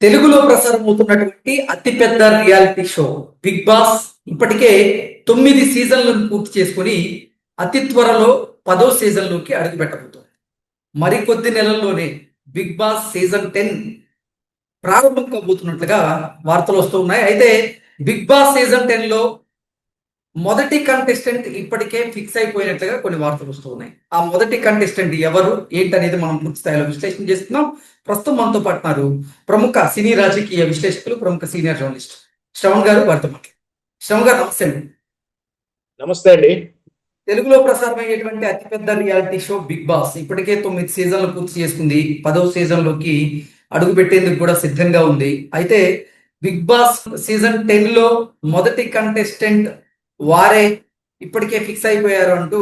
తెలుగులో ప్రసారం అవుతున్నటువంటి అతిపెద్ద రియాలిటీ షో బిగ్ బాస్ ఇప్పటికే తొమ్మిది సీజన్లను పూర్తి చేసుకుని అతి త్వరలో పదో సీజన్లోకి అడుగు పెట్టబోతుంది మరికొద్ది నెలల్లోనే బిగ్ బాస్ సీజన్ టెన్ ప్రారంభం కాబోతున్నట్లుగా వార్తలు వస్తూ ఉన్నాయి. అయితే బిగ్ బాస్ సీజన్ టెన్లో మొదటి కంటెస్టెంట్ ఇప్పటికే ఫిక్స్ అయిపోయినట్లుగా కొన్ని వార్తలు వస్తూ ఉన్నాయి. ఆ మొదటి కంటెస్టెంట్ ఎవరు ఏంటనేది మనం పూర్తి స్థాయిలో విశ్లేషణ చేస్తున్నాం. ప్రస్తుతం మనతో పాటున్నారు ప్రముఖ సినీ రాజకీయ విశ్లేషకులు ప్రముఖ సీనియర్ జర్నలిస్ట్ శ్రవణ్ గారు వారితో మాట్లాడు. శ్రవణ్ గారు నమస్తే అండి. నమస్తే అండి. తెలుగులో ప్రసారం అయ్యేటువంటి అతిపెద్ద రియాలిటీ షో బిగ్ బాస్ ఇప్పటికే తొమ్మిది సీజన్లు పూర్తి చేసుకుంది. పదవ సీజన్లోకి అడుగు పెట్టేందుకు కూడా సిద్ధంగా ఉంది. అయితే బిగ్ బాస్ సీజన్ టెన్లో మొదటి కంటెస్టెంట్ వారే ఇప్పటికే ఫిక్స్ అయిపోయారు అంటూ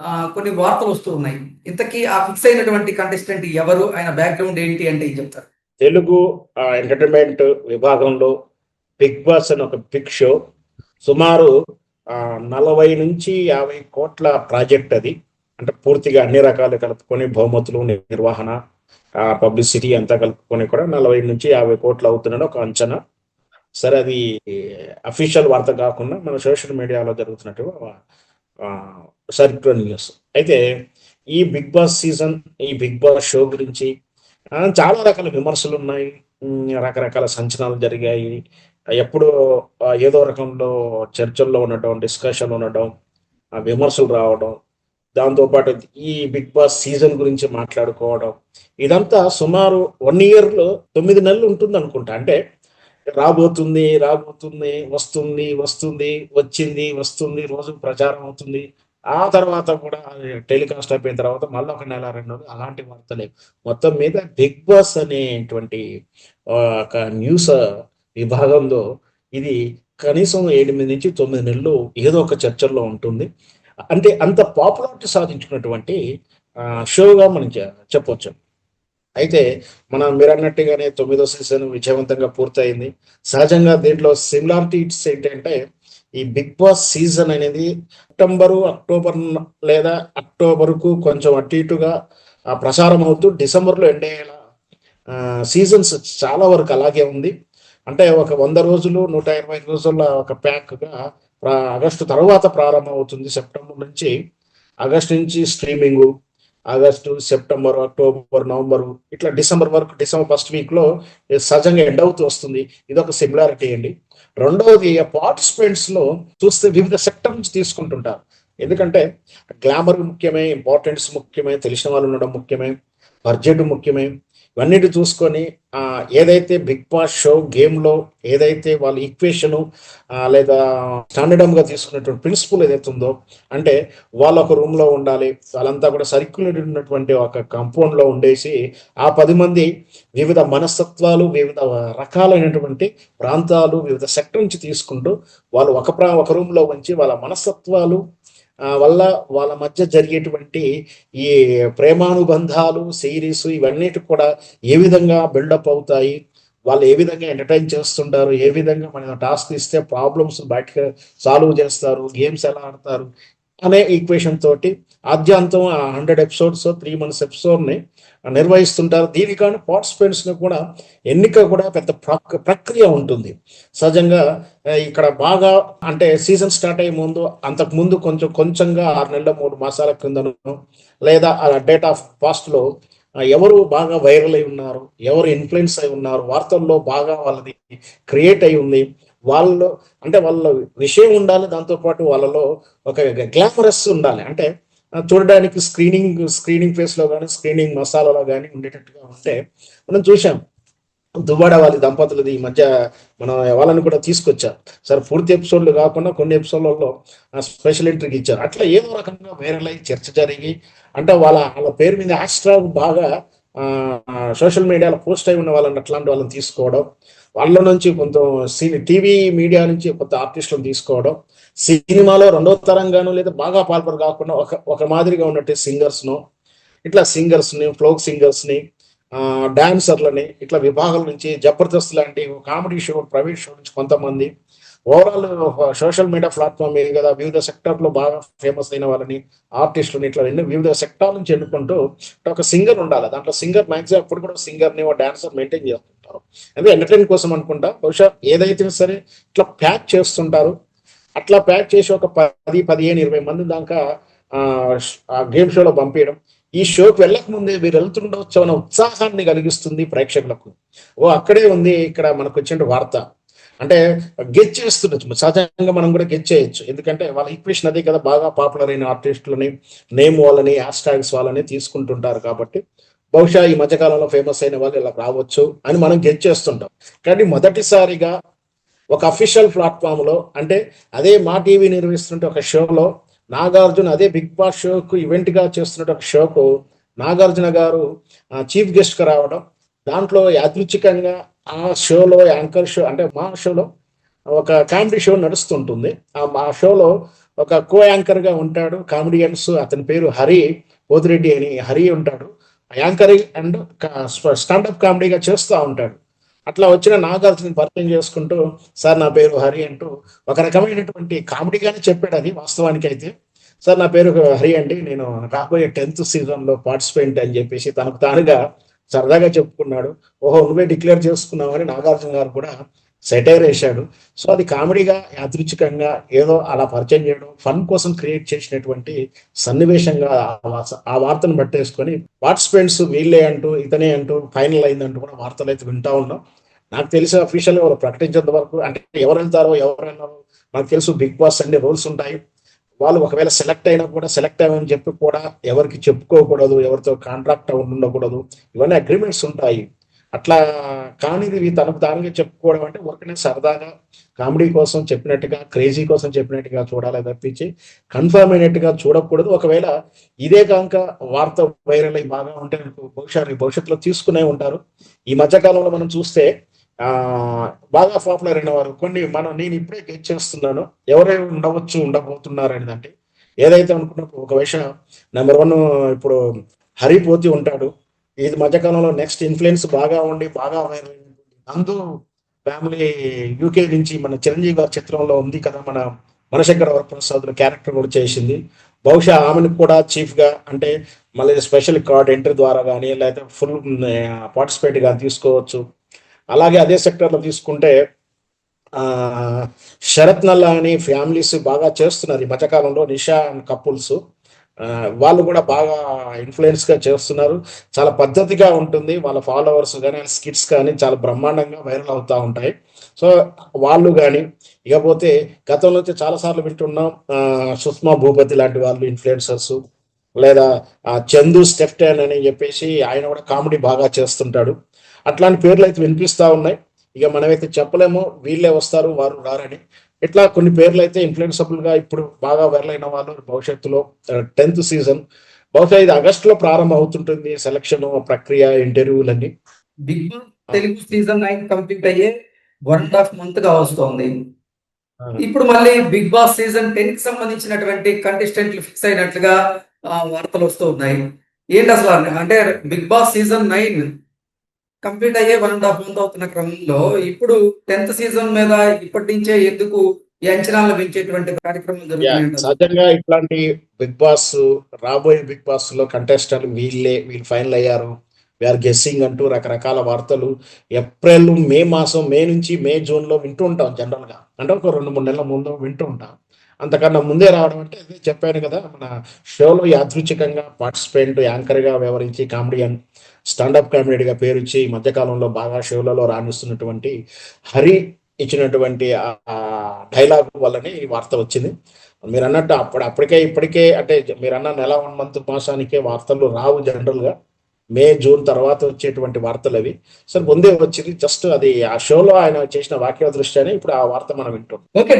ఆ, కొన్ని వార్తలు వస్తూ ఉన్నాయి. ఇంతకీ ఆ ఫిక్స్ అయినటువంటి కంటెస్టెంట్ ఎవరు? ఆయన బ్యాక్గ్రౌండ్ ఏంటి అంటే ఏం చెప్తారు? తెలుగు ఎంటర్టైన్మెంట్ విభాగంలో బిగ్ బాస్ అని ఒక బిగ్ షో. సుమారు ఆ, నలభై నుంచి యాభై కోట్ల ప్రాజెక్ట్ అది. అంటే పూర్తిగా అన్ని రకాలు కలుపుకొని బహుమతులు నిర్వహణ పబ్లిసిటీ అంతా కలుపుకొని కూడా నలభై నుంచి యాభై కోట్లు అవుతుందని ఒక అంచనా. సరే అది అఫీషియల్ వార్త కాకుండా మన సోషల్ మీడియాలో జరుగుతున్నట్టు సర్క్యులర్ న్యూస్ అయితే ఈ బిగ్ బాస్ సీజన్ ఈ బిగ్ బాస్ షో గురించి చాలా రకాల విమర్శలు ఉన్నాయి. రకరకాల సంచలనాలు జరిగాయి. ఎప్పుడు ఏదో రకంలో చర్చల్లో ఉండటం డిస్కషన్ ఉండటం విమర్శలు రావడం దాంతోపాటు ఈ బిగ్ బాస్ సీజన్ గురించి మాట్లాడుకోవడం ఇదంతా సుమారు వన్ ఇయర్లో తొమ్మిది నెలలు ఉంటుంది అనుకుంటా అంటే రాబోతుంది రాబోతుంది వస్తుంది వస్తుంది వచ్చింది వస్తుంది రోజు ప్రచారం అవుతుంది. ఆ తర్వాత కూడా టెలికాస్ట్ అయిపోయిన తర్వాత మళ్ళీ ఒక నెల రెండు రోజులు అలాంటి వార్తలే మొత్తం మీద బిగ్ బాస్ అనేటువంటి ఒక న్యూస్ విభాగంలో ఇది కనీసం ఎనిమిది నుంచి తొమ్మిది నెలలు ఏదో ఒక చర్చల్లో ఉంటుంది. అంటే అంత పాపులారిటీ సాధించుకున్నటువంటి షోగా మనం చెప్పవచ్చు చెప్పొచ్చు. అయితే మనం మీరు అన్నట్టుగానే తొమ్మిదో సీజన్ విజయవంతంగా పూర్తయింది. సహజంగా దీంట్లో సిమిలారిటీస్ ఏంటంటే ఈ బిగ్ బాస్ సీజన్ అనేది సెప్టెంబరు అక్టోబర్ లేదా అక్టోబర్కు కొంచెం అటు ఇటుగా ప్రసారం అవుతూ డిసెంబర్లో ఎండ్ అయ్యేలా సీజన్స్ చాలా వరకు అలాగే ఉంది. అంటే ఒక వంద రోజులు నూట ఇరవై రోజుల ఒక ప్యాక్గా ఆగస్టు తర్వాత ప్రారంభం అవుతుంది సెప్టెంబర్ నుంచి. ఆగస్టు నుంచి streaming August September October November ఇట్లా డిసెంబర్ వరకు డిసెంబర్ ఫస్ట్ వీక్లో సహజంగా ఎండ్ అవుతూ వస్తుంది. ఇది ఒక సిమిలారిటీ అండి. రెండవది పార్టిసిపెంట్స్లో చూస్తే వివిధ సెక్టర్ నుంచి తీసుకుంటుంటారు. ఎందుకంటే గ్లామర్ ముఖ్యమే ఇంపార్టెన్స్ ముఖ్యమే తెలిసిన వాళ్ళు ఉండడం ముఖ్యమే బడ్జెట్ ముఖ్యమే ఇవన్నిటి చూసుకొని ఏదైతే బిగ్ బాస్ షో గేమ్లో ఏదైతే వాళ్ళ ఈక్వేషను లేదా స్టాండర్డమ్గా తీసుకున్నటువంటి ప్రిన్సిపల్ ఏదైతే ఉందో అంటే వాళ్ళు ఒక రూమ్లో ఉండాలి వాళ్ళంతా కూడా సర్క్యులేట్ ఉన్నటువంటి ఒక కంపౌండ్లో ఉండేసి ఆ పది మంది వివిధ మనస్తత్వాలు వివిధ రకాలైనటువంటి ప్రాంతాలు వివిధ సెక్టర్ నుంచి తీసుకుంటూ వాళ్ళు ఒక ప్రా ఒక రూమ్లో ఉంచి వాళ్ళ మనస్తత్వాలు వల్ల వాళ్ళ మధ్య జరిగేటువంటి ఈ ప్రేమానుబంధాలు సిరీస్ ఇవన్నిటి కూడా ఏ విధంగా బిల్డప్ అవుతాయి వాళ్ళు ఏ విధంగా ఎంటర్టైన్ చేస్తుంటారు ఏ విధంగా మన టాస్క్ ఇస్తే ప్రాబ్లమ్స్ బయటకు సాల్వ్ చేస్తారు గేమ్స్ ఎలా ఆడతారు అనే ఈక్వేషన్ తోటి ఆద్యాంతం ఆ హండ్రెడ్ ఎపిసోడ్స్ త్రీ మంత్స్ ఎపిసోడ్ని నిర్వహిస్తుంటారు. దీనికాను పార్టిసిపెంట్స్ని కూడా ఎన్నిక కూడా పెద్ద ప్రక్- ప్రక్రియ ఉంటుంది. సహజంగా ఇక్కడ బాగా అంటే సీజన్ స్టార్ట్ అయ్యే ముందు అంతకు ముందు కొంచెం కొంచెంగా ఆరు నెలల మూడు మాసాల క్రిందను లేదా ఆ డేట్ ఆఫ్ పాస్ట్లో ఎవరు బాగా వైరల్ అయి ఉన్నారు ఎవరు ఇన్ఫ్లుయెన్స్ అయి ఉన్నారు వార్తల్లో బాగా వాళ్ళది క్రియేట్ అయి ఉంది. వాళ్ళు అంటే వాళ్ళ విషయం ఉండాలి దాంతోపాటు వాళ్ళలో ఒక గ్లామరస్ ఉండాలి. అంటే చూడడానికి స్క్రీనింగ్ స్క్రీనింగ్ ఫేస్లో కానీ స్క్రీనింగ్ మసాలాలో కానీ ఉండేటట్టుగా ఉంటే మనం చూసాం దువ్వాడ వాళ్ళ దంపతులది ఈ మధ్య మనం వాళ్ళని కూడా తీసుకొచ్చారు సరే పూర్తి ఎపిసోడ్లు కాకుండా కొన్ని ఎపిసోడ్లలో స్పెషల్ ఎంట్రీకి ఇచ్చారు. అట్లా ఏదో రకంగా వైరల్ అయ్యి చర్చ జరిగి అంటే వాళ్ళ వాళ్ళ పేరు మీద ఆస్ట్రా బాగా సోషల్ మీడియాలో పోస్ట్ అయి ఉన్న వాళ్ళని అట్లాంటి వాళ్ళని తీసుకోవడం వాళ్ళ నుంచి కొంత టీవీ మీడియా నుంచి కొంత ఆర్టిస్టులను తీసుకోవడం సినిమాలో రెండో తరంగాను లేదా బాగా పాల్పడు కాకుండా ఒక ఒక మాదిరిగా ఉన్నట్టు సింగర్స్ను ఇట్లా సింగర్స్ని ఫ్లోక్ సింగర్స్ని డాన్సర్లని ఇట్లా విభాగాల నుంచి జబర్దస్త్ లాంటి కామెడీ షో ప్రైవేట్ షో నుంచి కొంతమంది ఓవరాల్ సోషల్ మీడియా ప్లాట్ఫామ్ ఏది కదా వివిధ సెక్టర్లో బాగా ఫేమస్ అయిన వాళ్ళని ఆర్టిస్టులని ఇట్లా ఎన్నో వివిధ సెక్టార్ నుంచి ఎన్నుకుంటూ ఒక సింగర్ ఉండాలి. దాంట్లో సింగర్ మ్యాక్సిమం అప్పుడు కూడా సింగర్ని డాన్సర్ మెయింటైన్ చేస్తుంటారు. అంటే ఎంటర్టైన్ కోసం అనుకుంటా బహుశా ఏదైతే సరే ఇట్లా ప్యాక్ చేస్తుంటారు అట్లా ప్యాక్ చేసి ఒక పది పదిహేను ఇరవై మంది దాకా ఆ గేమ్ షోలో పంపించడం ఈ షోకి వెళ్ళక ముందే మీరు వెళ్తుండవచ్చు అన్న ఉత్సాహాన్ని కలిగిస్తుంది ప్రేక్షకులకు. ఓ అక్కడే ఉంది ఇక్కడ మనకు వచ్చిన వార్త. అంటే గెచ్ చేస్తుండొచ్చు. సహజంగా మనం కూడా గెచ్ చేయొచ్చు. ఎందుకంటే వాళ్ళ ఈక్వేషన్ అదే కదా బాగా పాపులర్ అయిన ఆర్టిస్టులని నేమ్ వాళ్ళని హ్యాష్ వాళ్ళని తీసుకుంటుంటారు కాబట్టి బహుశా ఈ మధ్యకాలంలో ఫేమస్ అయిన వాళ్ళు ఇలా రావచ్చు అని మనం గెచ్ చేస్తుంటాం. కానీ మొదటిసారిగా ఒక అఫీషియల్ ప్లాట్ఫామ్లో అంటే అదే మా టీవీ నిర్వహిస్తున్న ఒక షోలో నాగార్జున అదే బిగ్ బాస్ షోకు ఈవెంట్గా చేస్తున్న ఒక షోకు నాగార్జున గారు చీఫ్ గెస్ట్గా రావడం దాంట్లో యాదృచ్ఛికంగా ఆ షోలో యాంకర్ షో అంటే మా షోలో ఒక కామెడీ షో నడుస్తుంటుంది. ఆ మా షోలో ఒక కో యాంకర్గా ఉంటాడు. కామెడియన్స్ అతని పేరు హరి పోతిరెడ్డి అని హరి ఉంటాడు. యాంకరింగ్ అండ్ స్టాండప్ కామెడీగా చేస్తూ ఉంటాడు. అట్లా వచ్చిన నాగార్జున పరిచయం చేసుకుంటూ సార్ నా పేరు హరి అంటూ ఒక రకమైనటువంటి కామెడీగానే చెప్పాడు అది వాస్తవానికి అయితే సార్ నా పేరు హరి అండి. నేను రాబోయే టెన్త్ సీజన్లో పార్టిసిపేట్ అని చెప్పేసి తనకు తానుగా సరదాగా చెప్పుకున్నాడు. ఓహో నువ్వే డిక్లేర్ చేసుకున్నావని నాగార్జున గారు కూడా సెటైర్ వేశాడు. సో అది కామెడీగా యాదృచ్ఛికంగా ఏదో అలా పరిచయం చేయడం ఫన్ కోసం క్రియేట్ చేసినటువంటి సన్నివేశంగా ఆ వార్తను పట్టేసుకొని పార్టిసిపెంట్స్ వీళ్ళే అంటూ ఇతనే అంటూ ఫైనల్ అయిందంటూ కూడా వార్తలు అయితే వింటా ఉన్నాం. నాకు తెలిసి అఫీషియల్ ఎవరు ప్రకటించేంత వరకు అంటే ఎవరు వెళ్తారో ఎవరు వెళ్ళారో నాకు తెలుసు బిగ్ బాస్ అన్ని రూల్స్ ఉంటాయి. వాళ్ళు ఒకవేళ సెలెక్ట్ అయినా కూడా సెలెక్ట్ అయ్యామని చెప్పి కూడా ఎవరికి చెప్పుకోకూడదు ఎవరితో కాంట్రాక్ట్ ఉండకూడదు ఇవన్నీ అగ్రిమెంట్స్ ఉంటాయి. అట్లా కానిది తనకు తానుగా చెప్పుకోవడం అంటే ఒకనే సరదాగా కామెడీ కోసం చెప్పినట్టుగా క్రేజీ కోసం చెప్పినట్టుగా చూడాలి తప్పించి కన్ఫర్మ్ అయినట్టుగా చూడకూడదు. ఒకవేళ ఇదే కాక వార్త వైరల్ అయి బాగా ఉంటే బహుశా భవిష్యత్తులో తీసుకునే ఉంటారు. ఈ మధ్యకాలంలో మనం చూస్తే బాగా పాపులర్ అయిన వారు కొన్ని మనం నేను ఇప్పుడే గెట్ చేస్తున్నాను. ఎవరైనా ఉండవచ్చు ఉండబోతున్నారు అనేదంటే ఏదైతే అనుకున్నప్పుడు ఒక విషయం నెంబర్ వన్ ఇప్పుడు హరిపోతి ఉంటాడు. ఇది మధ్యకాలంలో నెక్స్ట్ ఇన్ఫ్లుయెన్స్ బాగా ఉండి బాగా వైరల్ నందు ఫ్యామిలీ యూకే నుంచి మన చిరంజీవి గారి చిత్రంలో ఉంది కదా మన మనశంకర వరప్రసాద్ క్యారెక్టర్ కూడా చేసింది. బహుశా ఆమెను కూడా చీఫ్గా అంటే మళ్ళీ స్పెషల్ కార్డ్ ఎంట్రీ ద్వారా కానీ లేకపోతే ఫుల్ పార్టిసిపేట్గా తీసుకోవచ్చు. అలాగే అదే సెక్టర్లో తీసుకుంటే శరత్ నల్లా అని ఫ్యామిలీస్ బాగా చేస్తున్నారు ఈ మధ్యకాలంలో నిషా అండ్ కపుల్స్. వాళ్ళు కూడా బాగా ఇన్ఫ్లుయెన్స్గా చేస్తున్నారు. చాలా పద్ధతిగా ఉంటుంది. వాళ్ళ ఫాలోవర్స్ కానీ స్కిట్స్ కానీ చాలా బ్రహ్మాండంగా వైరల్ అవుతూ ఉంటాయి. సో వాళ్ళు కానీ ఇకపోతే గతంలో అయితే చాలా సార్లు వింటున్నాం సుష్మా భూపతి లాంటి వాళ్ళు ఇన్ఫ్లుయెన్సర్స్ లేదా చందు స్టెఫ్టెన్ అని చెప్పేసి ఆయన కూడా కామెడీ బాగా చేస్తుంటాడు. అట్లాంటి పేర్లు అయితే వినిపిస్తా ఉన్నాయి. ఇక మనమైతే చెప్పలేము వీళ్ళే వస్తారు వారు రారని. ఇట్లా కొన్ని పేర్లు అయితే ఇన్ఫ్లుయెన్సబుల్గా ఇప్పుడు బాగా వెరలైన వాళ్ళు భవిష్యత్తులో టెన్త్ సీజన్. బహుశా ఇది ఆగస్ట్లో ప్రారంభం అవుతుంటుంది సెలక్షన్ ప్రక్రియ ఇంటర్వ్యూలన్నీ Bigg Boss Telugu season nine complete అయ్యే వన్ అండ్ హాఫ్ మంత్గా వస్తోంది. ఇప్పుడు మళ్ళీ బిగ్ బాస్ సీజన్ టెన్కి సంబంధించినటువంటి కంటెస్టెంట్లు ఫిక్స్ అయినట్లుగా వార్తలు వస్తూ ఉన్నాయి. ఏంటి అసలు అంటే Bigg Boss season nine complete అయ్యే వన్ అండ్ హాఫ్ మంత్ అవుతున్న క్రమంలో ఇప్పుడు టెన్త్ సీజన్ మీద ఇప్పటి నుంచే ఎందుకు ఈ అంచనాలు పెంచేటువంటి కార్యక్రమం జరుగుతుంది సహజంగా ఇట్లాంటి బిగ్ బాస్ రాబోయే బిగ్ బాస్లో కంటెస్టెంట్ వీళ్ళే వీళ్ళు ఫైనల్ అయ్యారు. వీఆర్ గెస్సింగ్ అంటూ రకరకాల వార్తలు. ఏప్రిల్ మే మాసం మే నుంచి మే జూన్లో వింటూ ఉంటాం జనరల్గా. అంటే ఒక రెండు మూడు నెలల ముందు వింటూ ఉంటాం. అంతకన్నా ముందే రావడం అంటే అదే చెప్పాను కదా మన షోలో యాదృచ్ఛికంగా పార్టిసిపెంట్ యాంకర్గా వ్యవహరించి కామెడియన్ స్టాండప్ కామెడీగా పేరు ఇచ్చి ఈ మధ్యకాలంలో బాగా షోలలో రాణిస్తున్నటువంటి హరి ఇచ్చినటువంటి డైలాగ్ వల్లనే ఈ వార్త వచ్చింది. మీరు అన్నట్టు అప్పుడు అప్పటికే ఇప్పటికే అంటే మీరు అన్న నెల వన్ మంత్ మాసానికే వార్తలు రావు జనరల్గా. మే జూన్ తర్వాత వచ్చేటువంటి వార్తలు అవి. సరే ముందే వచ్చింది జస్ట్ అది ఆ షోలో ఆయన చేసిన వాక్య దృష్ట్యానే ఇప్పుడు ఆ వార్త మనం వింటాం ఓకే